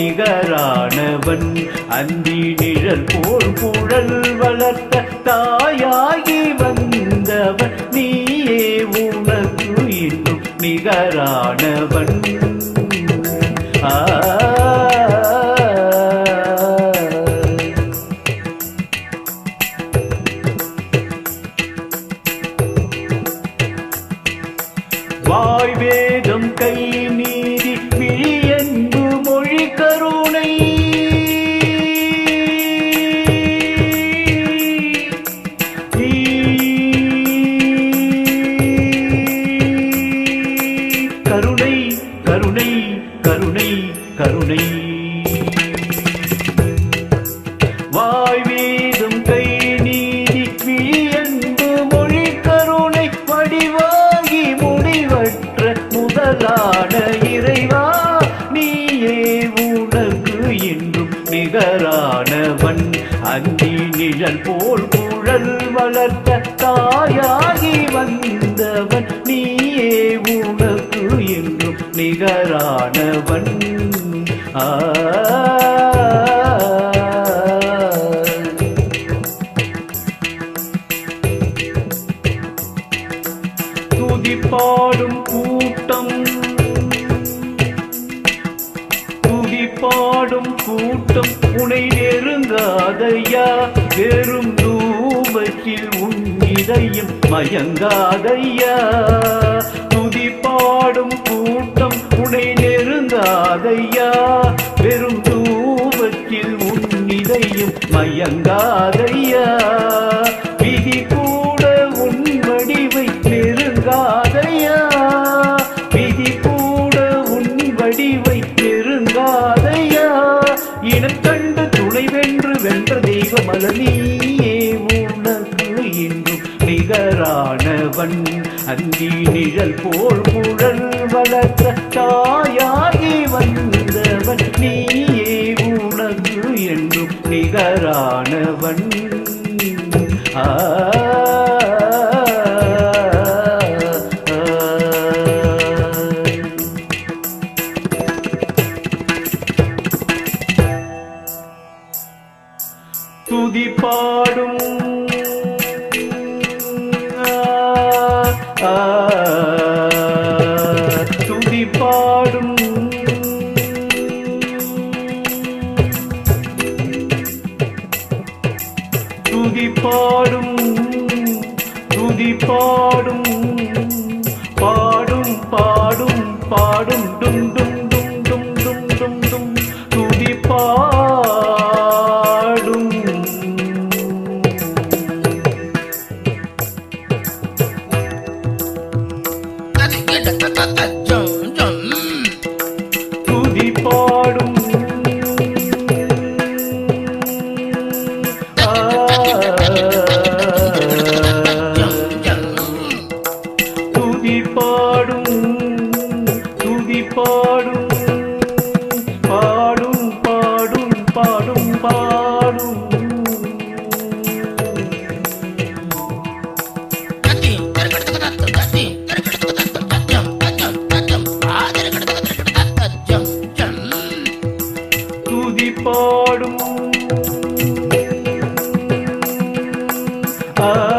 நிகரானவன் அந்தி நிழல் போல் குழல் வளர்த்த தாயாகி வந்தவன். நீயே உனக்கு இன்னும் நிகரானவன். ஆ. வாய் போல் குழல் வளர்த்த தாயாகி வந்தவன் நீயே உனக்கு என்றும் நிகரானவன். ஆ. துதி பாடும் கூட்டம் கூட்டம் உனை நெருங்காதையா? வெறும் தூபத்தில் உன் இதயம் மயங்காதையா? துதி பாடும் கூட்டம் உனை நெருங்காதையா? வெறும் தூபத்தில் உன் இதயம் மயங்காதையா? வென்ற நீயே உனக்கு இன்றும் நிகரானவன். அந்தி நிழல் போல் குழல் வளர்த்த தாயாகி வந்தவன். நீயே உனக்கு என்றும் நிகரானவன். துதி பாடும். துதி பாடும். துதி பாடும். துதி பாடும். பாடும் பாடும் பாடும். டும் டும் டும் டும் டும் டும். துதி பாடும். துதி பாடும். துதி பாடும். துதி பாடும். பாடும் பாடும் பாடும் பா का